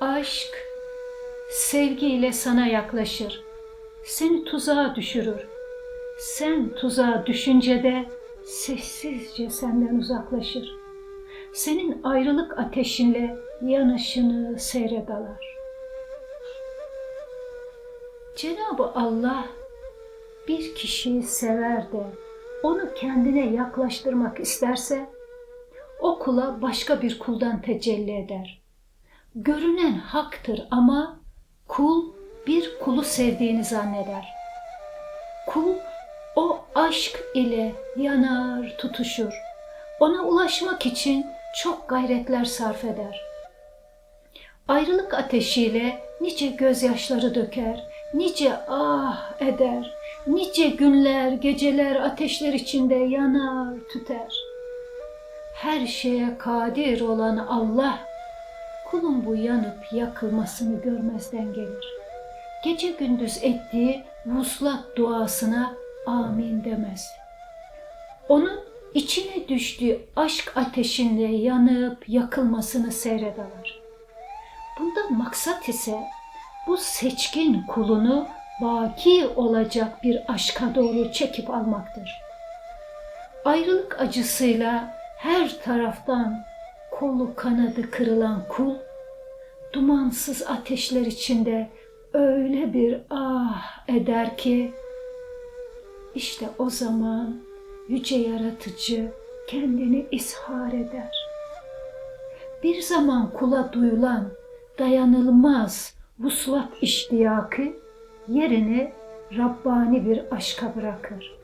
Aşk sevgiyle sana yaklaşır. Seni tuzağa düşürür. Sen tuzağa düşünce de sessizce senden uzaklaşır. Senin ayrılık ateşinle yanışını seyrederler. Cenab-ı Allah bir kişiyi sever de onu kendine yaklaştırmak isterse o kula başka bir kuldan tecelli eder. Görünen haktır ama kul bir kulu sevdiğini zanneder. Kul o aşk ile yanar, tutuşur. Ona ulaşmak için çok gayretler sarf eder. Ayrılık ateşiyle nice gözyaşları döker, nice ah eder, nice günler, geceler ateşler içinde yanar, tüter. Her şeye kadir olan Allah, kulun bu yanıp yakılmasını görmezden gelir. Gece gündüz ettiği vuslat duasına amin demez. Onun içine düştüğü aşk ateşinde yanıp yakılmasını seyrederler. Bundan maksat ise bu seçkin kulunu baki olacak bir aşka doğru çekip almaktır. Ayrılık acısıyla her taraftan kolu kanadı kırılan kul, dumansız ateşler içinde öyle bir ah eder ki, işte o zaman yüce yaratıcı kendini ishar eder. Bir zaman kula duyulan dayanılmaz vuslat iştiyakı yerini Rabbani bir aşka bırakır.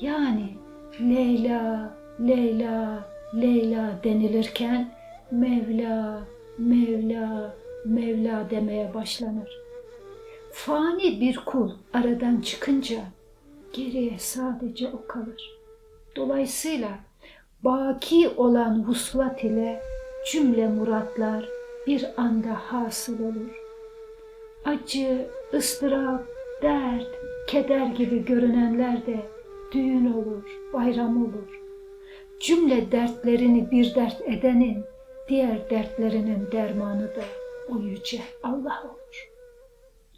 Yani Leyla, Leyla, Leyla denilirken Mevla, Mevla, Mevla demeye başlanır. Fani bir kul aradan çıkınca geriye sadece o kalır. Dolayısıyla baki olan vuslat ile cümle muratlar bir anda hasıl olur. Acı, ıstırap, dert, keder gibi görünenler de düğün olur, bayram olur. Cümle dertlerini bir dert edenin diğer dertlerinin dermanı da o yüce Allah olur.